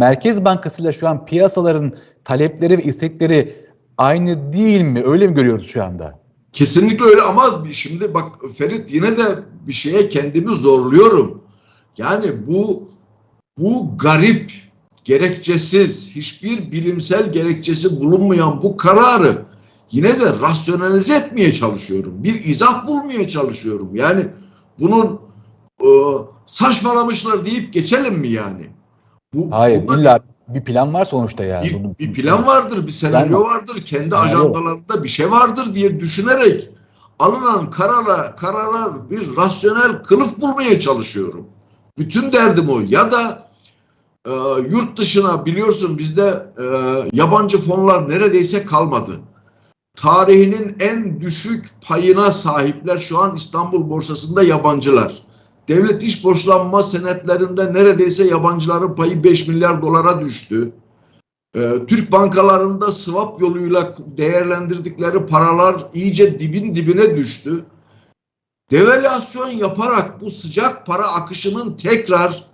Merkez Bankası ile şu an piyasaların talepleri ve istekleri aynı değil mi? Öyle mi görüyoruz şu anda? Kesinlikle öyle ama şimdi bak Ferit yine de bir şeye kendimi zorluyorum. Yani bu bu garip, gerekçesiz, hiçbir bilimsel gerekçesi bulunmayan bu kararı yine de rasyonalize etmeye çalışıyorum. Bir izah bulmaya çalışıyorum. Yani bunun e, saçmalamışlar deyip geçelim mi yani? Bu, Hayır, bunlar- illa bir plan var sonuçta yani. bir, bir plan vardır, bir senaryo var. vardır, kendi Senaryo. ajandalarında bir şey vardır diye düşünerek alınan kararlar, kararlar bir rasyonel kılıf bulmaya çalışıyorum. Bütün derdim o. Ya da e, yurt dışına biliyorsun bizde e, yabancı fonlar neredeyse kalmadı. Tarihinin en düşük payına sahipler şu an İstanbul borsasında yabancılar. Devlet iş borçlanma senetlerinde neredeyse yabancıların payı 5 milyar dolara düştü. Ee, Türk bankalarında swap yoluyla değerlendirdikleri paralar iyice dibin dibine düştü. Devalüasyon yaparak bu sıcak para akışının tekrar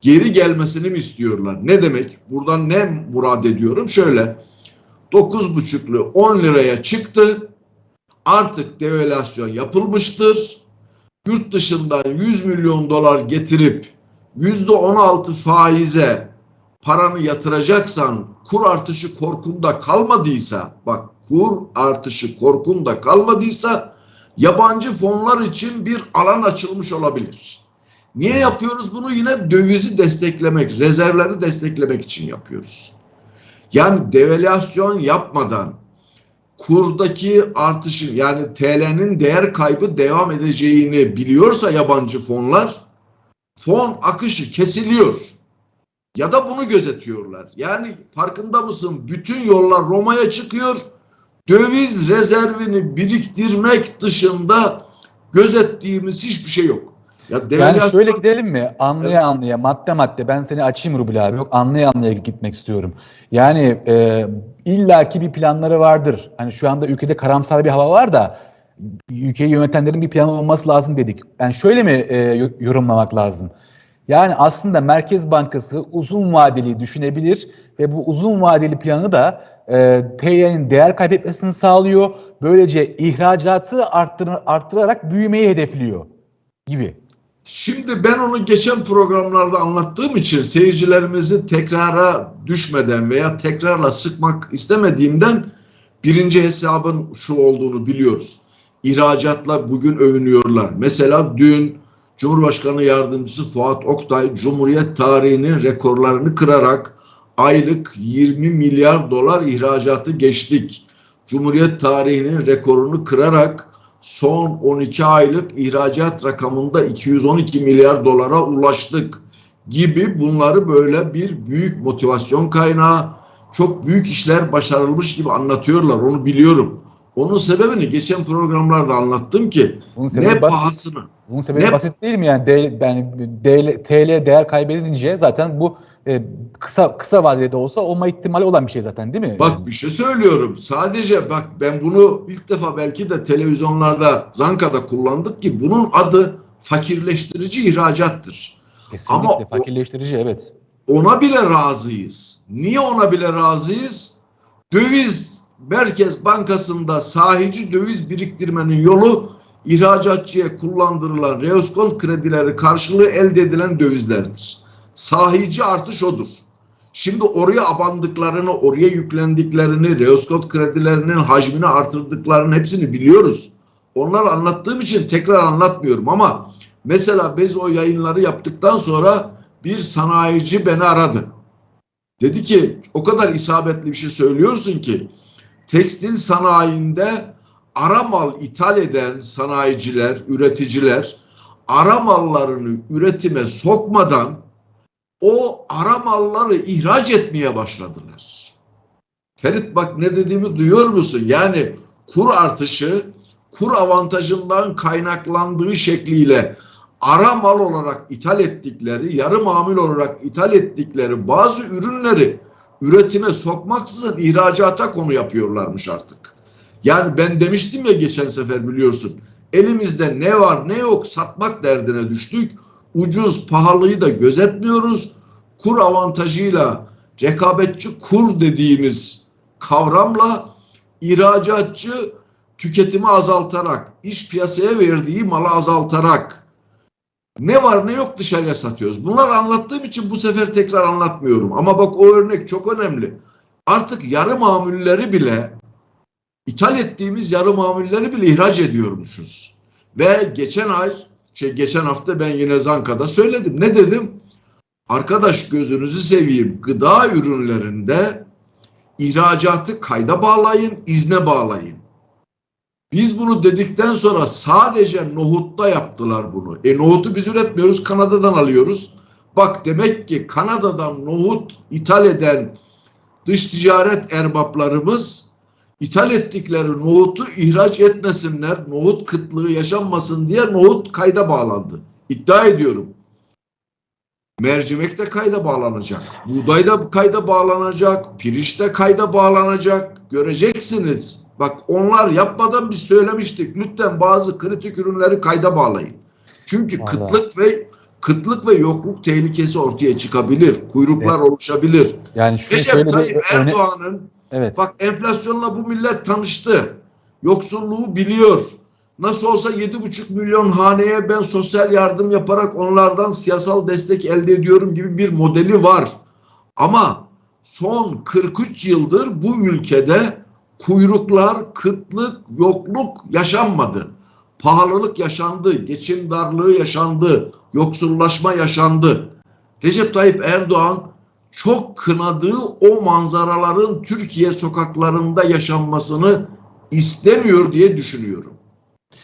geri gelmesini mi istiyorlar? Ne demek? Buradan ne murad ediyorum? Şöyle 9,5'lu 10 liraya çıktı. Artık devalüasyon yapılmıştır. Yurt dışından 100 milyon dolar getirip %16 faize paranı yatıracaksan kur artışı korkunda kalmadıysa bak kur artışı korkunda kalmadıysa yabancı fonlar için bir alan açılmış olabilir. Niye yapıyoruz bunu? Yine dövizi desteklemek, rezervleri desteklemek için yapıyoruz. Yani devalüasyon yapmadan kurdaki artışın yani TL'nin değer kaybı devam edeceğini biliyorsa yabancı fonlar fon akışı kesiliyor. Ya da bunu gözetiyorlar. Yani farkında mısın? Bütün yollar Roma'ya çıkıyor. Döviz rezervini biriktirmek dışında gözettiğimiz hiçbir şey yok. Ya Yani devalüasyon- şöyle gidelim mi? Anlaya anlaya, madde madde. Ben seni açayım Rubil abi. Yok anlaya anlaya gitmek istiyorum. Yani e, illaki bir planları vardır. Hani şu anda ülkede karamsar bir hava var da ülkeyi yönetenlerin bir planı olması lazım dedik. Yani şöyle mi e, yo- yorumlamak lazım? Yani aslında Merkez Bankası uzun vadeli düşünebilir ve bu uzun vadeli planı da e, TL'nin değer kaybetmesini sağlıyor. Böylece ihracatı arttır, arttırarak büyümeyi hedefliyor gibi. Şimdi ben onu geçen programlarda anlattığım için seyircilerimizi tekrara düşmeden veya tekrarla sıkmak istemediğimden birinci hesabın şu olduğunu biliyoruz. İhracatla bugün övünüyorlar. Mesela dün Cumhurbaşkanı Yardımcısı Fuat Oktay Cumhuriyet tarihinin rekorlarını kırarak aylık 20 milyar dolar ihracatı geçtik. Cumhuriyet tarihinin rekorunu kırarak son 12 aylık ihracat rakamında 212 milyar dolara ulaştık gibi bunları böyle bir büyük motivasyon kaynağı, çok büyük işler başarılmış gibi anlatıyorlar. Onu biliyorum. Onun sebebini geçen programlarda anlattım ki Bunun ne basit. pahasını Bunun sebebi Ne- basit değil mi yani? D, yani DL, TL değer kaybedince zaten bu e, kısa kısa vadede olsa olma ihtimali olan bir şey zaten değil mi? Bak Yani. bir şey söylüyorum. Sadece bak ben bunu ilk defa belki de televizyonlarda Zanka'da kullandık ki bunun adı fakirleştirici ihracattır. Kesinlikle ama o- fakirleştirici evet. Ona bile razıyız. Niye ona bile razıyız? Döviz Merkez Bankası'nda sahici döviz biriktirmenin yolu ihracatçıya kullandırılan reoskont kredileri karşılığı elde edilen dövizlerdir. Sahici artış odur. Şimdi oraya abandıklarını, oraya yüklendiklerini, reoskont kredilerinin hacmini artırdıklarını hepsini biliyoruz. Onları anlattığım için tekrar anlatmıyorum ama mesela biz o yayınları yaptıktan sonra bir sanayici beni aradı. Dedi ki o kadar isabetli bir şey söylüyorsun ki tekstil sanayinde ara mal ithal eden sanayiciler, üreticiler ara mallarını üretime sokmadan o ara malları ihraç etmeye başladılar. Ferit bak ne dediğimi duyuyor musun? Yani kur artışı kur avantajından kaynaklandığı şekliyle ara mal olarak ithal ettikleri, yarı mamul olarak ithal ettikleri bazı ürünleri üretime sokmaksızın ihracata konu yapıyorlarmış artık. Yani ben demiştim ya geçen sefer biliyorsun. Elimizde ne var ne yok satmak derdine düştük. Ucuz pahalıyı da gözetmiyoruz. kur avantajıyla rekabetçi kur dediğimiz kavramla ihracatçı tüketimi azaltarak, iş piyasaya verdiği malı azaltarak ne var ne yok dışarıya satıyoruz. Bunları anlattığım için bu sefer tekrar anlatmıyorum. Ama bak o örnek çok önemli. Artık yarı mamulleri bile ithal ettiğimiz yarı mamulleri bile ihraç ediyormuşuz. Ve geçen ay, şey geçen hafta ben yine Zanka'da söyledim. Ne dedim? Arkadaş gözünüzü seveyim. Gıda ürünlerinde ihracatı kayda bağlayın, izne bağlayın. Biz bunu dedikten sonra sadece nohutta yaptılar bunu. E nohutu biz üretmiyoruz, Kanada'dan alıyoruz. Bak demek ki Kanada'dan nohut ithal eden dış ticaret erbaplarımız ithal ettikleri nohutu ihraç etmesinler, nohut kıtlığı yaşanmasın diye nohut kayda bağlandı. İddia ediyorum. Mercimek de kayda bağlanacak. Buğday da kayda bağlanacak. Pirinç de kayda bağlanacak. Göreceksiniz. Bak onlar yapmadan biz söylemiştik. Lütfen bazı kritik ürünleri kayda bağlayın. Çünkü Vallahi. kıtlık ve kıtlık ve yokluk tehlikesi ortaya çıkabilir. Kuyruklar oluşabilir. Yani şu Recep Tayyip. Erdoğan'ın Evet. Bak enflasyonla bu millet tanıştı. Yoksulluğu biliyor. Nasıl olsa 7,5 milyon haneye ben sosyal yardım yaparak onlardan siyasal destek elde ediyorum gibi bir modeli var. Ama son 43 yıldır bu ülkede kuyruklar, kıtlık, yokluk yaşanmadı. Pahalılık yaşandı, geçim darlığı yaşandı, yoksullaşma yaşandı. Recep Tayyip Erdoğan çok kınadığı o manzaraların Türkiye sokaklarında yaşanmasını istemiyor diye düşünüyorum.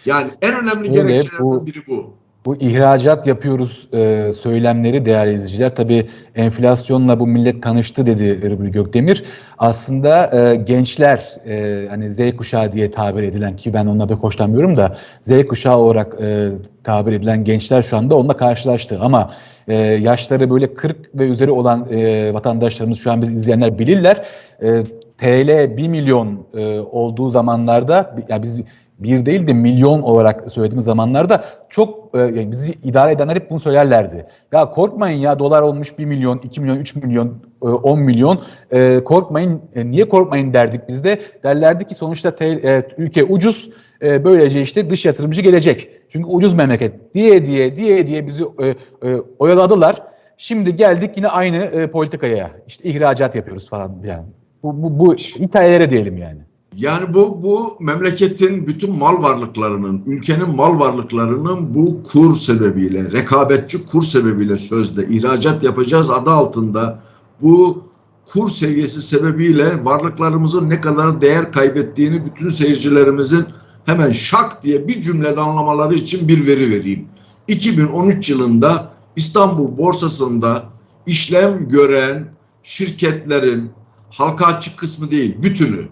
Yani en önemli Şöyle, gerekçelerden bu- biri bu. Bu ihracat yapıyoruz e, söylemleri değerli izleyiciler. Tabii enflasyonla bu millet tanıştı dedi Rıbri Gökdemir. Aslında e, gençler e, hani Z kuşağı diye tabir edilen ki ben onunla pek hoşlanmıyorum da Z kuşağı olarak e, tabir edilen gençler şu anda onunla karşılaştı. Ama e, yaşları böyle 40 ve üzeri olan e, vatandaşlarımız şu an biz izleyenler bilirler. E, TL 1 milyon e, olduğu zamanlarda ya biz bir değil de milyon olarak söylediğimiz zamanlarda çok yani bizi idare edenler hep bunu söylerlerdi. Ya korkmayın ya dolar olmuş 1 milyon, 2 milyon, 3 milyon, e, 10 milyon. E, korkmayın. E, niye korkmayın derdik biz de. Derlerdi ki sonuçta e, ülke ucuz. E, böylece işte dış yatırımcı gelecek. Çünkü ucuz memleket diye diye diye diye bizi e, e, oyaladılar. Şimdi geldik yine aynı e, politikaya. İşte ihracat yapıyoruz falan yani. Bu, bu, bu hikayelere diyelim yani. Yani bu bu memleketin bütün mal varlıklarının, ülkenin mal varlıklarının bu kur sebebiyle, rekabetçi kur sebebiyle sözde ihracat yapacağız adı altında bu kur seviyesi sebebiyle varlıklarımızın ne kadar değer kaybettiğini bütün seyircilerimizin hemen şak diye bir cümlede anlamaları için bir veri vereyim. 2013 yılında İstanbul borsasında işlem gören şirketlerin halka açık kısmı değil bütünü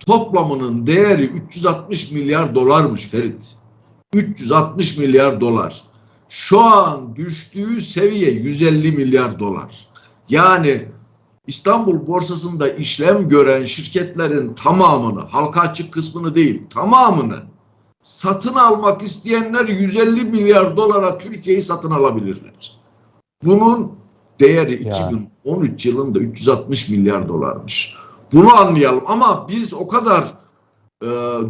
toplamının değeri 360 milyar dolarmış Ferit. 360 milyar dolar. Şu an düştüğü seviye 150 milyar dolar. Yani İstanbul borsasında işlem gören şirketlerin tamamını, halka açık kısmını değil, tamamını satın almak isteyenler 150 milyar dolara Türkiye'yi satın alabilirler. Bunun değeri Ya. 2013 yılında 360 milyar dolarmış. Bunu anlayalım ama biz o kadar e,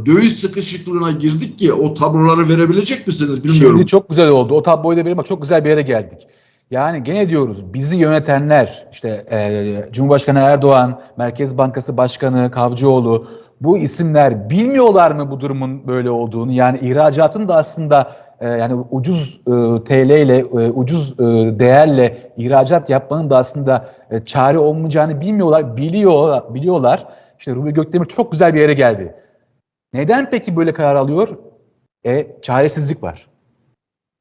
döviz sıkışıklığına girdik ki o tabloları verebilecek misiniz bilmiyorum. Şimdi çok güzel oldu. O tabloyu da verelim çok güzel bir yere geldik. Yani gene diyoruz bizi yönetenler işte e, Cumhurbaşkanı Erdoğan, Merkez Bankası Başkanı Kavcıoğlu bu isimler bilmiyorlar mı bu durumun böyle olduğunu? Yani ihracatın da aslında e, yani ucuz e, TL ile e, ucuz e, değerle ihracat yapmanın da aslında e, çare olmayacağını bilmiyorlar, biliyor biliyorlar. İşte Rubi Gökdemir çok güzel bir yere geldi. Neden peki böyle karar alıyor? E çaresizlik var.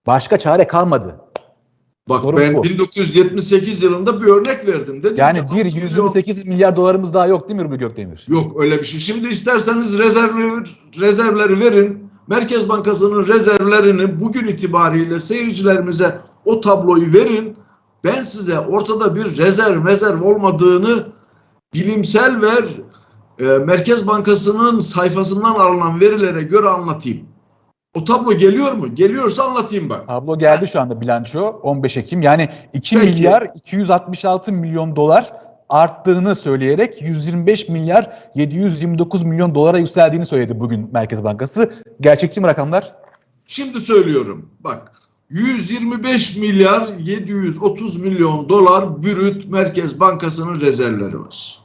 Başka çare kalmadı. Bak Sorun ben bu. 1978 yılında bir örnek verdim. Dedim Yani ki, bir altı milyon- 128 milyar dolarımız daha yok değil mi Rubi Gökdemir? Yok öyle bir şey. Şimdi isterseniz rezervleri, rezervleri verin. Merkez Bankası'nın rezervlerini bugün itibariyle seyircilerimize o tabloyu verin. Ben size ortada bir rezerv rezerv olmadığını bilimsel ve e, Merkez Bankası'nın sayfasından alınan verilere göre anlatayım. O tablo geliyor mu? Geliyorsa anlatayım bak. Tablo geldi şu anda bilanço 15 Ekim. Yani 2 Peki. milyar 266 milyon dolar arttığını söyleyerek 125 milyar 729 milyon dolara yükseldiğini söyledi bugün Merkez Bankası. Gerçekçi mi rakamlar? Şimdi söylüyorum. Bak 125 milyar 730 milyon dolar brüt Merkez Bankası'nın rezervleri var.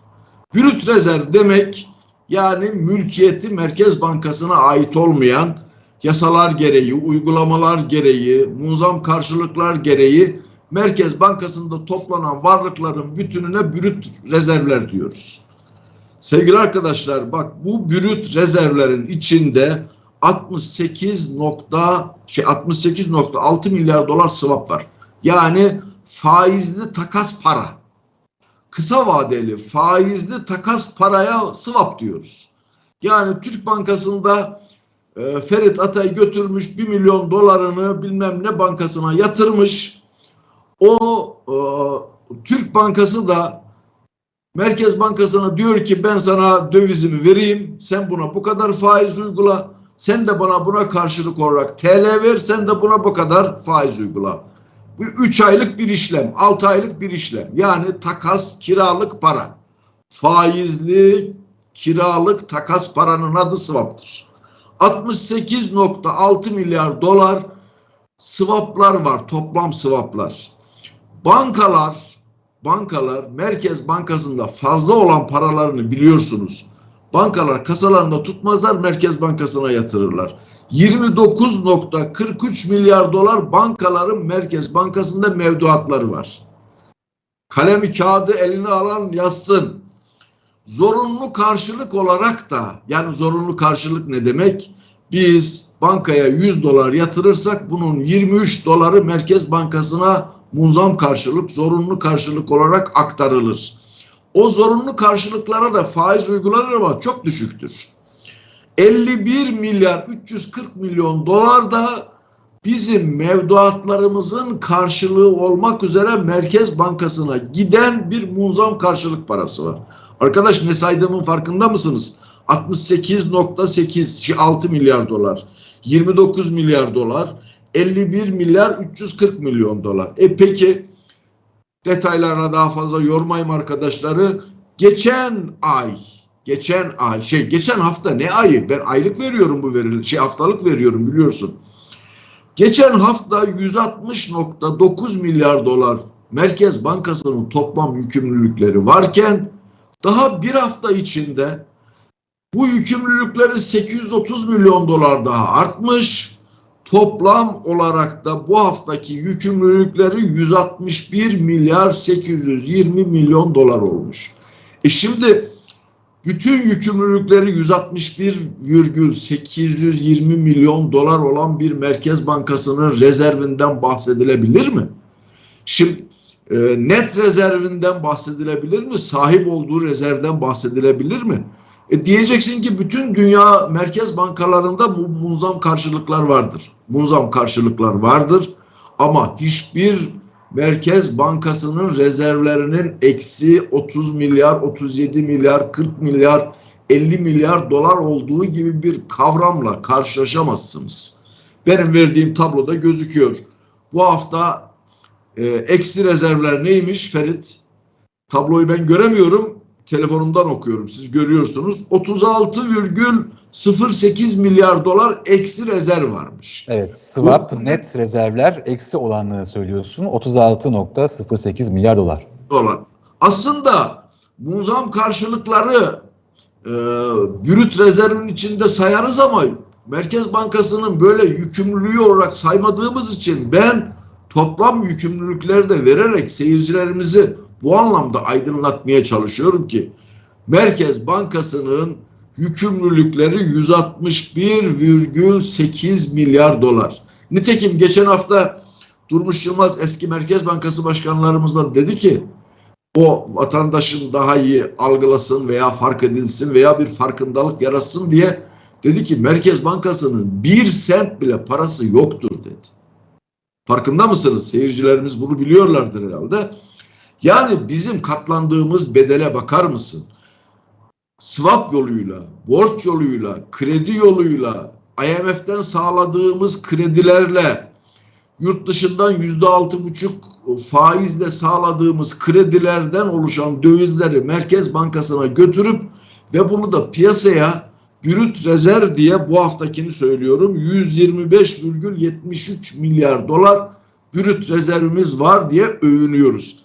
Brüt rezerv demek yani mülkiyeti Merkez Bankası'na ait olmayan yasalar gereği, uygulamalar gereği, muzam karşılıklar gereği Merkez Bankası'nda toplanan varlıkların bütününe brüt rezervler diyoruz. Sevgili arkadaşlar bak bu brüt rezervlerin içinde 68 nokta şey 68.6 milyar dolar swap var. Yani faizli takas para. Kısa vadeli faizli takas paraya swap diyoruz. Yani Türk Bankası'nda e, Ferit Atay götürmüş 1 milyon dolarını bilmem ne bankasına yatırmış. O e, Türk Bankası da Merkez Bankası'na diyor ki ben sana dövizimi vereyim. Sen buna bu kadar faiz uygula. Sen de bana buna karşılık olarak TL ver. Sen de buna bu kadar faiz uygula. Bu 3 aylık bir işlem. 6 aylık bir işlem. Yani takas kiralık para. Faizli kiralık takas paranın adı swap'tır. 68.6 milyar dolar swap'lar var. Toplam swap'lar. Bankalar bankalar Merkez Bankası'nda fazla olan paralarını biliyorsunuz. Bankalar kasalarında tutmazlar Merkez Bankası'na yatırırlar. 29.43 milyar dolar bankaların Merkez Bankası'nda mevduatları var. Kalemi kağıdı eline alan yazsın. Zorunlu karşılık olarak da yani zorunlu karşılık ne demek? Biz bankaya 100 dolar yatırırsak bunun 23 doları Merkez Bankası'na munzam karşılık, zorunlu karşılık olarak aktarılır. O zorunlu karşılıklara da faiz uygulanır ama çok düşüktür. 51 milyar 340 milyon dolar da bizim mevduatlarımızın karşılığı olmak üzere Merkez Bankası'na giden bir munzam karşılık parası var. Arkadaş ne saydığımın farkında mısınız? 68.8 6 milyar dolar, 29 milyar dolar, 51 milyar 340 milyon dolar. E peki detaylarına daha fazla yormayayım arkadaşları. Geçen ay, geçen ay, şey geçen hafta ne ayı? Ben aylık veriyorum bu verileri, şey haftalık veriyorum biliyorsun. Geçen hafta 160.9 milyar dolar Merkez Bankası'nın toplam yükümlülükleri varken daha bir hafta içinde bu yükümlülükleri 830 milyon dolar daha artmış. Toplam olarak da bu haftaki yükümlülükleri 161 milyar 820 milyon dolar olmuş. E şimdi bütün yükümlülükleri 161,820 milyon dolar olan bir Merkez Bankası'nın rezervinden bahsedilebilir mi? Şimdi e, net rezervinden bahsedilebilir mi? Sahip olduğu rezervden bahsedilebilir mi? E diyeceksin ki bütün dünya merkez bankalarında bu munzam karşılıklar vardır. Munzam karşılıklar vardır ama hiçbir merkez bankasının rezervlerinin eksi 30 milyar, 37 milyar, 40 milyar, 50 milyar dolar olduğu gibi bir kavramla karşılaşamazsınız. Benim verdiğim tabloda gözüküyor. Bu hafta e, eksi rezervler neymiş Ferit? Tabloyu ben göremiyorum telefonumdan okuyorum. Siz görüyorsunuz. 36,08 milyar dolar eksi rezerv varmış. Evet, swap net rezervler eksi olanlığı söylüyorsun. 36.08 milyar dolar. Dolar. Aslında munzam karşılıkları e, brüt rezervin içinde sayarız ama Merkez Bankası'nın böyle yükümlülüğü olarak saymadığımız için ben toplam yükümlülükleri de vererek seyircilerimizi bu anlamda aydınlatmaya çalışıyorum ki Merkez Bankası'nın yükümlülükleri 161,8 milyar dolar. Nitekim geçen hafta Durmuş Yılmaz eski Merkez Bankası başkanlarımızdan dedi ki o vatandaşın daha iyi algılasın veya fark edilsin veya bir farkındalık yaratsın diye dedi ki Merkez Bankası'nın bir sent bile parası yoktur dedi. Farkında mısınız? Seyircilerimiz bunu biliyorlardır herhalde. Yani bizim katlandığımız bedele bakar mısın? Swap yoluyla, borç yoluyla, kredi yoluyla, IMF'den sağladığımız kredilerle yurt dışından yüzde altı buçuk faizle sağladığımız kredilerden oluşan dövizleri Merkez Bankası'na götürüp ve bunu da piyasaya brüt rezerv diye bu haftakini söylüyorum 125,73 milyar dolar brüt rezervimiz var diye övünüyoruz.